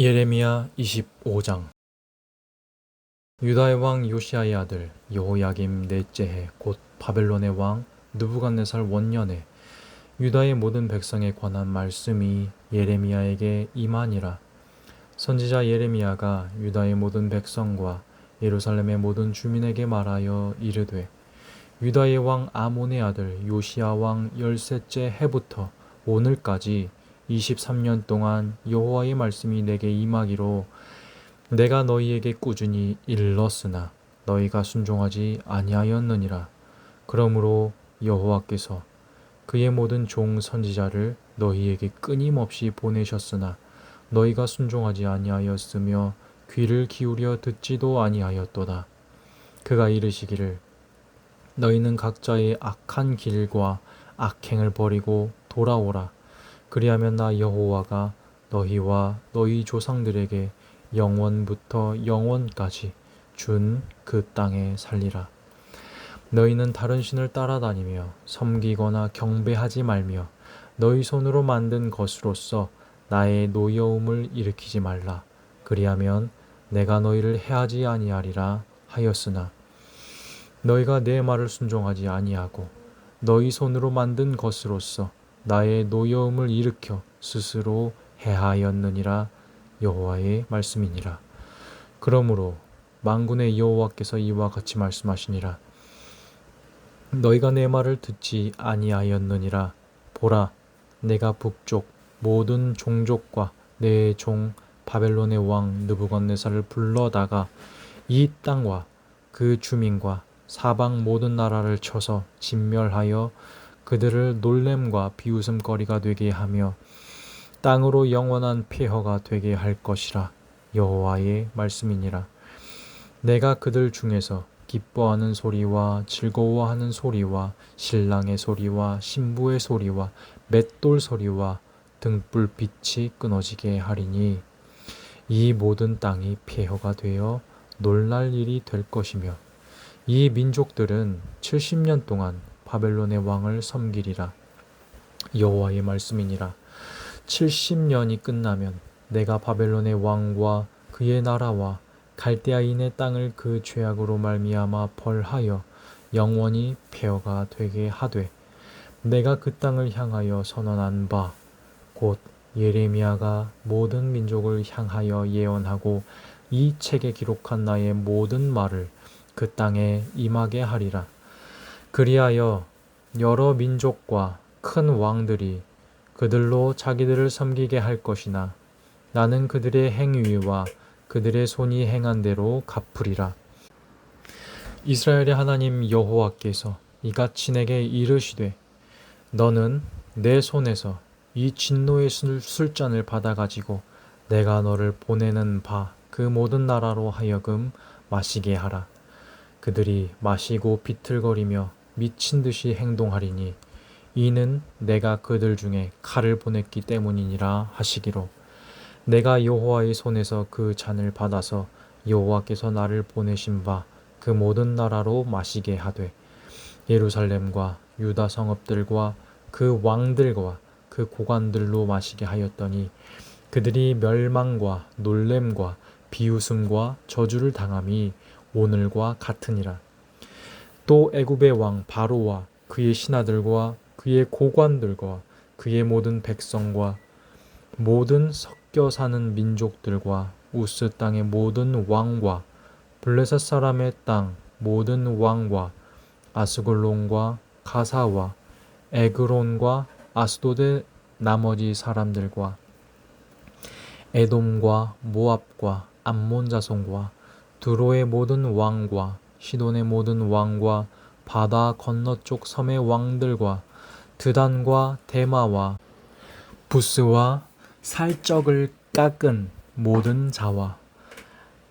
예레미야 25장. 유다의 왕 요시아의 아들 여호야김 넷째 해 곧 바벨론의 왕 느부갓네살 원년에 유다의 모든 백성에 관한 말씀이 예레미야에게 임하니라. 선지자 예레미야가 유다의 모든 백성과 예루살렘의 모든 주민에게 말하여 이르되 유다의 왕 아몬의 아들 요시아 왕 열셋째 해부터 오늘까지 23년 동안 여호와의 말씀이 내게 임하기로 내가 너희에게 꾸준히 일렀으나 너희가 순종하지 아니하였느니라. 그러므로 여호와께서 그의 모든 종 선지자를 너희에게 끊임없이 보내셨으나 너희가 순종하지 아니하였으며 귀를 기울여 듣지도 아니하였도다. 그가 이르시기를 너희는 각자의 악한 길과 악행을 버리고 돌아오라. 그리하면 나 여호와가 너희와 너희 조상들에게 영원부터 영원까지 준 그 땅에 살리라. 너희는 다른 신을 따라다니며 섬기거나 경배하지 말며 너희 손으로 만든 것으로서 나의 노여움을 일으키지 말라. 그리하면 내가 너희를 해하지 아니하리라 하였으나 너희가 내 말을 순종하지 아니하고 너희 손으로 만든 것으로서 나의 노여움을 일으켜 스스로 해하였느니라 여호와의 말씀이니라. 그러므로 만군의 여호와께서 이와 같이 말씀하시니라. 너희가 내 말을 듣지 아니하였느니라. 보라, 내가 북쪽 모든 종족과 내 종 바벨론의 왕 느부갓네살을 불러다가 이 땅과 그 주민과 사방 모든 나라를 쳐서 진멸하여 그들을 놀램과 비웃음거리가 되게 하며 땅으로 영원한 폐허가 되게 할 것이라 여호와의 말씀이니라. 내가 그들 중에서 기뻐하는 소리와 즐거워하는 소리와 신랑의 소리와 신부의 소리와 맷돌 소리와 등불 빛이 끊어지게 하리니 이 모든 땅이 폐허가 되어 놀랄 일이 될 것이며 이 민족들은 70년 동안 바벨론의 왕을 섬기리라. 여호와의 말씀이니라. 70년이 끝나면 내가 바벨론의 왕과 그의 나라와 갈대아인의 땅을 그 죄악으로 말미암아 벌하여 영원히 폐허가 되게 하되 내가 그 땅을 향하여 선언한 바 곧 예레미야가 모든 민족을 향하여 예언하고 이 책에 기록한 나의 모든 말을 그 땅에 임하게 하리라. 그리하여 여러 민족과 큰 왕들이 그들로 자기들을 섬기게 할 것이나 나는 그들의 행위와 그들의 손이 행한 대로 갚으리라. 이스라엘의 하나님 여호와께서 이같이 내게 이르시되 너는 내 손에서 이 진노의 술, 잔을 받아 가지고 내가 너를 보내는 바 그 모든 나라로 하여금 마시게 하라. 그들이 마시고 비틀거리며 미친 듯이 행동하리니 이는 내가 그들 중에 칼을 보냈기 때문이니라 하시기로 내가 여호와의 손에서 그 잔을 받아서 여호와께서 나를 보내신 바 그 모든 나라로 마시게 하되 예루살렘과 유다 성읍들과 그 왕들과 그 고관들로 마시게 하였더니 그들이 멸망과 놀램과 비웃음과 저주를 당함이 오늘과 같으니라. 또 애굽의 왕 바로와 그의 신하들과 그의 고관들과 그의 모든 백성과 모든 섞여 사는 민족들과 우스 땅의 모든 왕과 블레셋 사람의 땅 모든 왕과 아스골론과 가사와 에그론과 아스도드 나머지 사람들과 에돔과 모압과 암몬 자손과 두로의 모든 왕과 시돈의 모든 왕과 바다 건너쪽 섬의 왕들과 드단과 대마와 부스와 살적을 깎은 모든 자와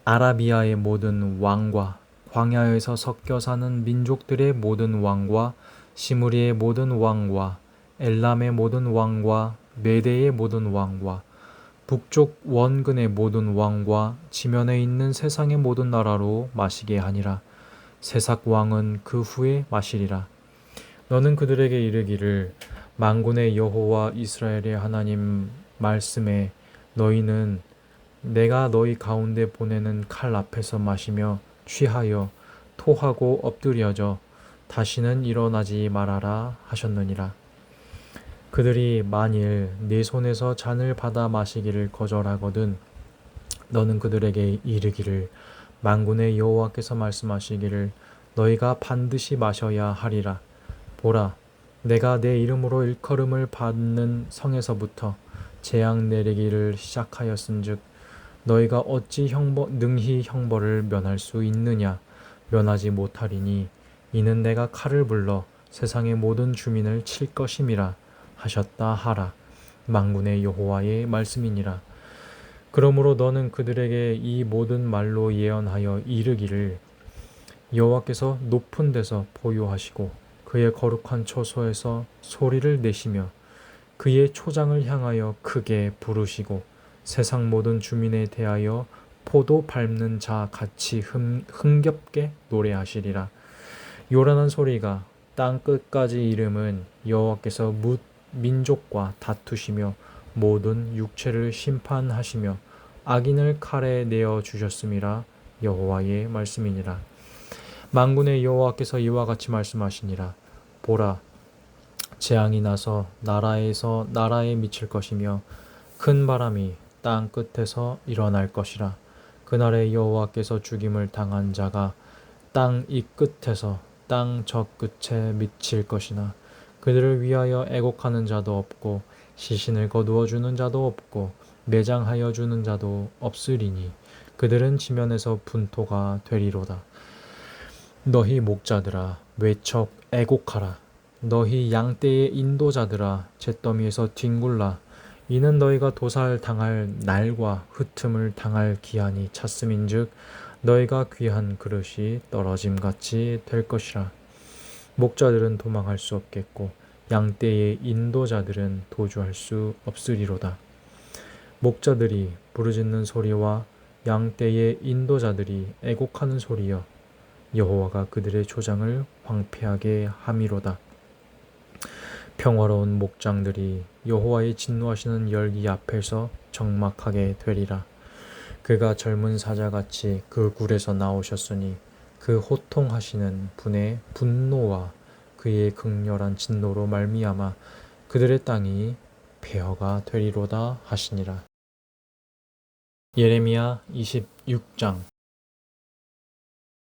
아라비아의 모든 왕과 광야에서 섞여 사는 민족들의 모든 왕과 시무리의 모든 왕과 엘람의 모든 왕과 메대의 모든 왕과 북쪽 원근의 모든 왕과 지면에 있는 세상의 모든 나라로 마시게 하니라. 세삭 왕은 그 후에 마시리라. 너는 그들에게 이르기를 만군의 여호와 이스라엘의 하나님 말씀에 너희는 내가 너희 가운데 보내는 칼 앞에서 마시며 취하여 토하고 엎드려져 다시는 일어나지 말아라 하셨느니라. 그들이 만일 네 손에서 잔을 받아 마시기를 거절하거든 너는 그들에게 이르기를 만군의 여호와께서 말씀하시기를 너희가 반드시 마셔야 하리라. 보라, 내가 내 이름으로 일컬음을 받는 성에서부터 재앙 내리기를 시작하였은즉 너희가 어찌 형벌 능히 형벌을 면할 수 있느냐? 면하지 못하리니 이는 내가 칼을 불러 세상의 모든 주민을 칠 것임이라 하셨다 하라. 만군의 여호와의 말씀이니라 그러므로 너는 그들에게 이 모든 말로 예언하여 이르기를 여호와께서 높은 데서 보유하시고 그의 거룩한 처소에서 소리를 내시며 그의 초장을 향하여 크게 부르시고 세상 모든 주민에 대하여 포도 밟는 자 같이 흠, 흥겹게 노래하시리라. 요란한 소리가 땅 끝까지 이름은 여호와께서 뭇 민족과 다투시며 모든 육체를 심판하시며 악인을 칼에 내어 주셨음이라 여호와의 말씀이니라. 만군의 여호와께서 이와 같이 말씀하시니라. 보라, 재앙이 나서 나라에서 나라에 미칠 것이며 큰 바람이 땅 끝에서 일어날 것이라. 그날에 여호와께서 죽임을 당한 자가 땅 이 끝에서 땅 저 끝에 미칠 것이나 그들을 위하여 애곡하는 자도 없고 시신을 거두어 주는 자도 없고 매장하여 주는 자도 없으리니 그들은 지면에서 분토가 되리로다. 너희 목자들아 외척 애곡하라. 너희 양떼의 인도자들아 잿더미에서 뒹굴라. 이는 너희가 도살 당할 날과 흩음을 당할 기한이 찼음인즉 너희가 귀한 그릇이 떨어짐 같이 될 것이라. 목자들은 도망할 수 없겠고 양떼의 인도자들은 도주할 수 없으리로다. 목자들이 부르짖는 소리와 양떼의 인도자들이 애곡하는 소리여 여호와가 그들의 조장을 황폐하게 함이로다. 평화로운 목장들이 여호와의 진노하시는 열기 앞에서 적막하게 되리라. 그가 젊은 사자같이 그 굴에서 나오셨으니 그 호통하시는 분의 분노와 그의 극렬한 진노로 말미암아 그들의 땅이 폐허가 되리로다 하시니라. 예레미야 26장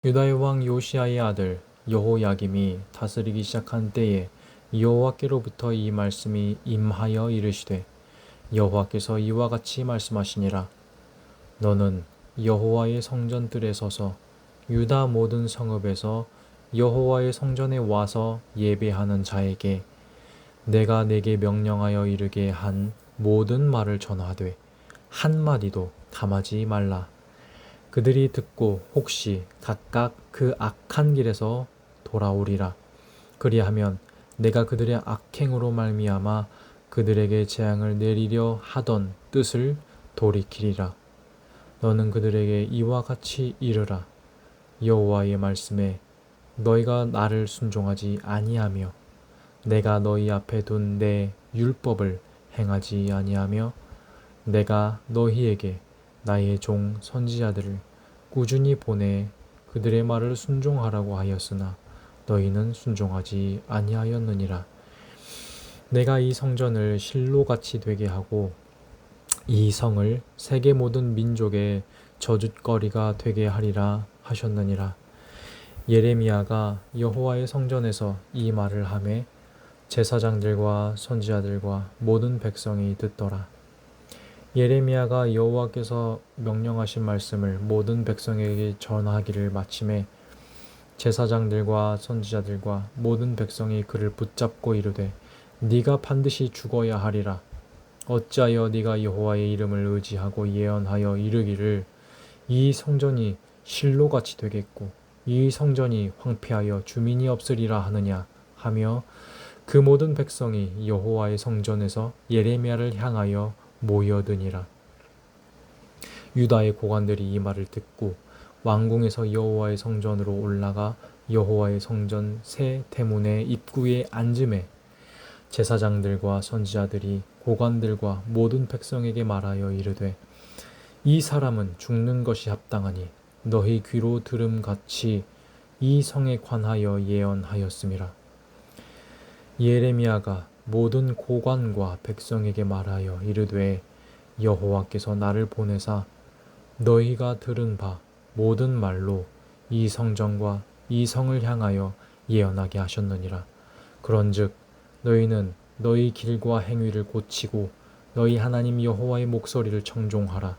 유다의 왕 요시아의 아들 여호야김이 다스리기 시작한 때에 여호와께로부터 이 말씀이 임하여 이르시되 여호와께서 이와 같이 말씀하시니라 너는 여호와의 성전들에 서서 유다 모든 성읍에서 여호와의 성전에 와서 예배하는 자에게 내가 내게 명령하여 이르게 한 모든 말을 전하되 한 마디도 담하지 말라 그들이 듣고 혹시 각각 그 악한 길에서 돌아오리라 그리하면 내가 그들의 악행으로 말미암아 그들에게 재앙을 내리려 하던 뜻을 돌이키리라. 너는 그들에게 이와 같이 이르라. 여호와의 말씀에 너희가 나를 순종하지 아니하며 내가 너희 앞에 둔 내 율법을 행하지 아니하며 내가 너희에게 나의 종 선지자들을 꾸준히 보내 그들의 말을 순종하라고 하였으나 너희는 순종하지 아니하였느니라. 내가 이 성전을 실로같이 되게 하고 이 성을 세계 모든 민족의 저주거리가 되게 하리라 하셨느니라. 예레미야가 여호와의 성전에서 이 말을 하매 제사장들과 선지자들과 모든 백성이 듣더라. 예레미야가 여호와께서 명령하신 말씀을 모든 백성에게 전하기를 마침에 제사장들과 선지자들과 모든 백성이 그를 붙잡고 이르되 네가 반드시 죽어야 하리라 어찌하여 네가 여호와의 이름을 의지하고 예언하여 이르기를 이 성전이 실로같이 되겠고 이 성전이 황폐하여 주민이 없으리라 하느냐 하며 그 모든 백성이 여호와의 성전에서 예레미야를 향하여 모여드니라. 유다의 고관들이 이 말을 듣고 왕궁에서 여호와의 성전으로 올라가 여호와의 성전 새 대문의 입구에 앉음에 제사장들과 선지자들이 고관들과 모든 백성에게 말하여 이르되 이 사람은 죽는 것이 합당하니 너희 귀로 들음 같이 이 성에 관하여 예언하였음이라. 예레미야가 모든 고관과 백성에게 말하여 이르되 여호와께서 나를 보내사 너희가 들은 바 모든 말로 이 성전과 이 성을 향하여 예언하게 하셨느니라. 그런즉 너희는 너희 길과 행위를 고치고 너희 하나님 여호와의 목소리를 청종하라.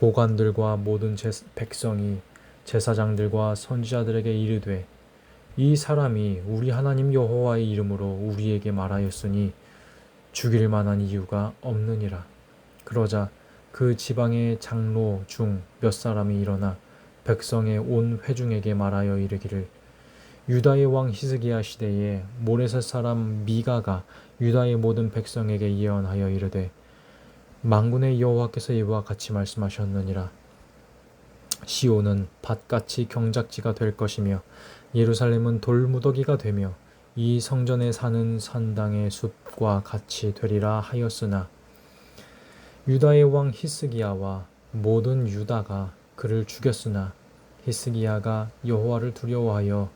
고관들과 모든 제, 백성이 제사장들과 선지자들에게 이르되 이 사람이 우리 하나님 여호와의 이름으로 우리에게 말하였으니 죽일 만한 이유가 없느니라. 그러자 그 지방의 장로 중 몇 사람이 일어나 백성의 온 회중에게 말하여 이르기를 유다의 왕 히스기야 시대에 모레셋 사람 미가가 유다의 모든 백성에게 예언하여 이르되 망군의 여호와께서 이와 같이 말씀하셨느니라. 시온은 밭같이 경작지가 될 것이며 예루살렘은 돌무더기가 되며 이 성전에 사는 산당의 숲과 같이 되리라 하였으나 유다의 왕 히스기야와 모든 유다가 그를 죽였으나 히스기야가 여호와를 두려워하여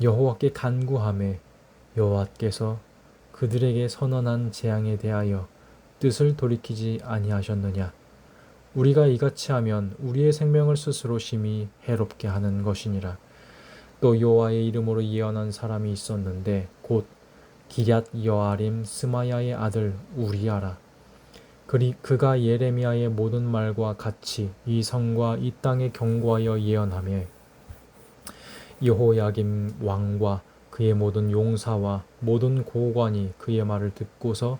여호와께 간구함에 여호와께서 그들에게 선언한 재앙에 대하여 뜻을 돌이키지 아니하셨느냐? 우리가 이같이 하면 우리의 생명을 스스로 심히 해롭게 하는 것이니라. 또 여호와의 이름으로 예언한 사람이 있었는데 곧 기럇 여아림 스마야의 아들 우리야라. 그리 그가 예레미야의 모든 말과 같이 이 성과 이 땅에 경고하여 예언하며 여호야김 왕과 그의 모든 용사와 모든 고관이 그의 말을 듣고서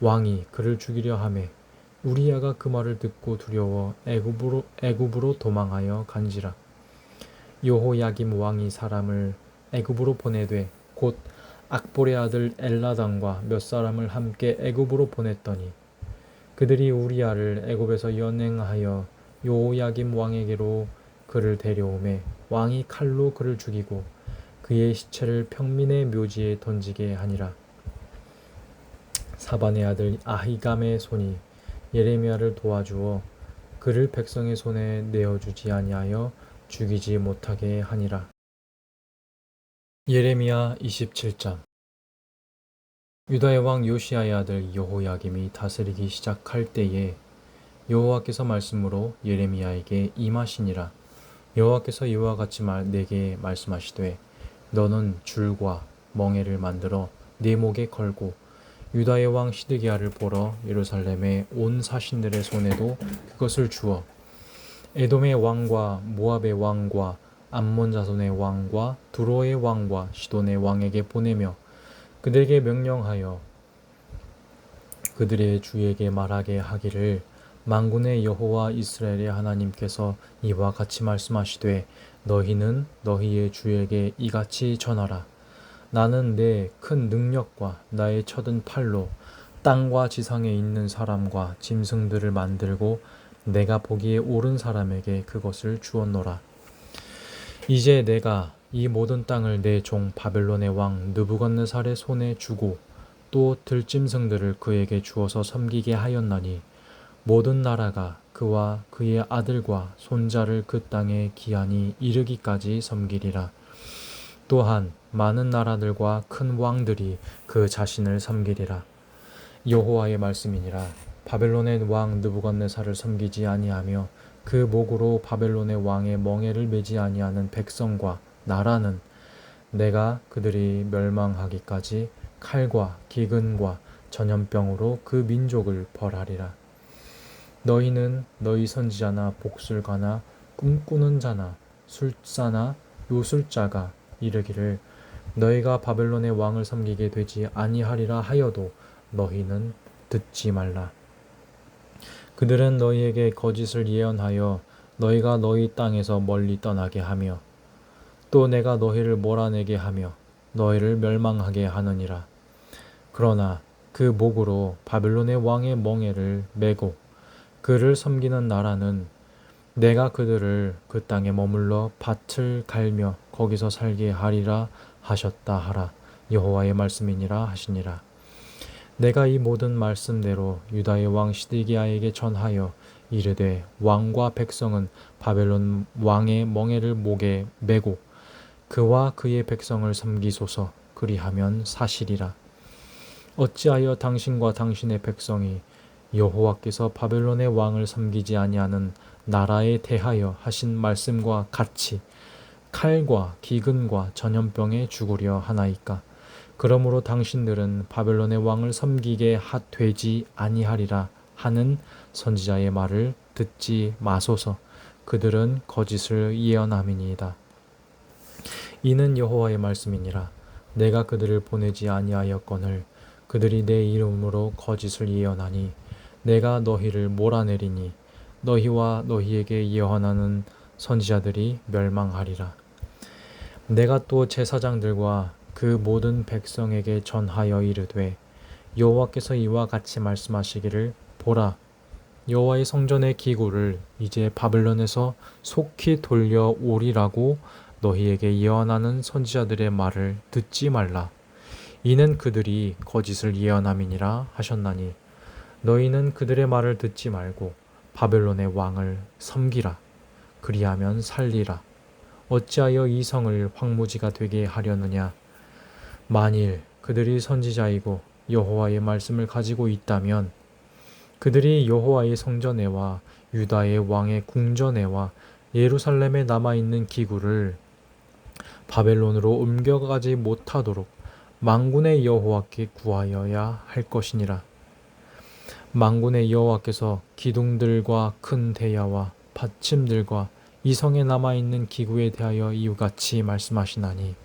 왕이 그를 죽이려 하매 우리야가 그 말을 듣고 두려워 애굽으로 애굽으로 도망하여 간지라 여호야김 왕이 사람을 애굽으로 보내되 곧 악볼의 아들 엘라단과 몇 사람을 함께 애굽으로 보냈더니 그들이 우리야를 애굽에서 연행하여 요야김 왕에게로 그를 데려오매 왕이 칼로 그를 죽이고 그의 시체를 평민의 묘지에 던지게 하니라. 사반의 아들 아히감의 손이 예레미야를 도와주어 그를 백성의 손에 내어주지 아니하여 죽이지 못하게 하니라. 예레미야 27장 유다의 왕 요시아의 아들 여호야김이 다스리기 시작할 때에 여호와께서 말씀으로 예레미야에게 임하시니라 여호와께서 이와 같이 말, 내게 말씀하시되 너는 줄과 멍에를 만들어 네 목에 걸고 유다의 왕 시드기야를 보러 예루살렘의 온 사신들의 손에도 그것을 주어 에돔의 왕과 모압의 왕과 암몬 자손의 왕과 두로의 왕과 시돈의 왕에게 보내며 그들에게 명령하여 그들의 주에게 말하게 하기를 만군의 여호와 이스라엘의 하나님께서 이와 같이 말씀하시되 너희는 너희의 주에게 이같이 전하라 나는 내 큰 능력과 나의 쳐든 팔로 땅과 지상에 있는 사람과 짐승들을 만들고 내가 보기에 옳은 사람에게 그것을 주었노라 이제 내가 이 모든 땅을 내 종 바벨론의 왕 느부갓네살의 손에 주고 또 들짐승들을 그에게 주어서 섬기게 하였나니 모든 나라가 그와 그의 아들과 손자를 그 땅에 기한이 이르기까지 섬기리라. 또한 많은 나라들과 큰 왕들이 그 자신을 섬기리라. 여호와의 말씀이니라. 바벨론의 왕 느부갓네살을 섬기지 아니하며 그 목으로 바벨론의 왕의 멍에를 매지 아니하는 백성과 나라는 내가 그들이 멸망하기까지 칼과 기근과 전염병으로 그 민족을 벌하리라. 너희는 너희 선지자나 복술가나 꿈꾸는 자나 술사나 요술자가 이르기를 너희가 바벨론의 왕을 섬기게 되지 아니하리라 하여도 너희는 듣지 말라. 그들은 너희에게 거짓을 예언하여 너희가 너희 땅에서 멀리 떠나게 하며 또 내가 너희를 몰아내게 하며 너희를 멸망하게 하느니라. 그러나 그 목으로 바벨론의 왕의 멍에를 메고 그를 섬기는 나라는 내가 그들을 그 땅에 머물러 밭을 갈며 거기서 살게 하리라 하셨다 하라 여호와의 말씀이니라 하시니라. 내가 이 모든 말씀대로 유다의 왕 시드기야에게 전하여 이르되 왕과 백성은 바벨론 왕의 멍에를 목에 메고 그와 그의 백성을 섬기소서 그리하면 사실이라. 어찌하여 당신과 당신의 백성이 여호와께서 바벨론의 왕을 섬기지 아니하는 나라에 대하여 하신 말씀과 같이 칼과 기근과 전염병에 죽으려 하나이까. 그러므로 당신들은 바벨론의 왕을 섬기게 하 되지 아니하리라 하는 선지자의 말을 듣지 마소서. 그들은 거짓을 예언함이니이다. 이는 여호와의 말씀이니라. 내가 그들을 보내지 아니하였거늘 그들이 내 이름으로 거짓을 예언하니 내가 너희를 몰아내리니 너희와 너희에게 예언하는 선지자들이 멸망하리라. 내가 또 제사장들과 그 모든 백성에게 전하여 이르되 여호와께서 이와 같이 말씀하시기를 보라 여호와의 성전의 기구를 이제 바벨론에서 속히 돌려오리라고 너희에게 예언하는 선지자들의 말을 듣지 말라. 이는 그들이 거짓을 예언함이니라 하셨나니 너희는 그들의 말을 듣지 말고 바벨론의 왕을 섬기라. 그리하면 살리라. 어찌하여 이 성을 황무지가 되게 하려느냐? 만일 그들이 선지자이고 여호와의 말씀을 가지고 있다면 그들이 여호와의 성전에와 유다의 왕의 궁전에와 예루살렘에 남아 있는 기구를 바벨론으로 옮겨가지 못하도록 망군의 여호와께 구하여야 할 것이니라. 망군의 여호와께서 기둥들과 큰 대야와 받침들과 이 성에 남아 있는 기구에 대하여 이유같이 말씀하시나니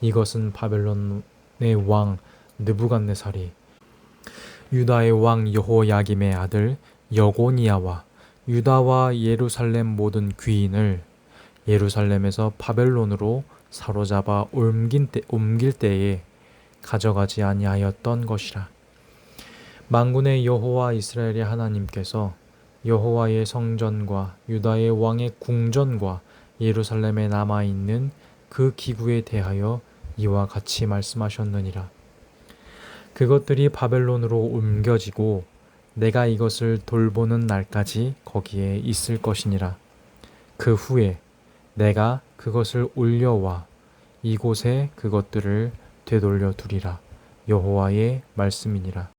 이것은 바벨론의 왕 느부갓네살이 유다의 왕 여호야김의 아들 여고니아와 유다와 예루살렘 모든 귀인을 예루살렘에서 바벨론으로 사로잡아 옮긴 때, 옮길 때에 가져가지 아니하였던 것이라. 만군의 여호와 이스라엘의 하나님께서 여호와의 성전과 유다의 왕의 궁전과 예루살렘에 남아 있는 그 기구에 대하여 이와 같이 말씀하셨느니라. 그것들이 바벨론으로 옮겨지고 내가 이것을 돌보는 날까지 거기에 있을 것이니라. 그 후에 내가 그것을 올려와 이곳에 그것들을 되돌려 두리라. 여호와의 말씀이니라.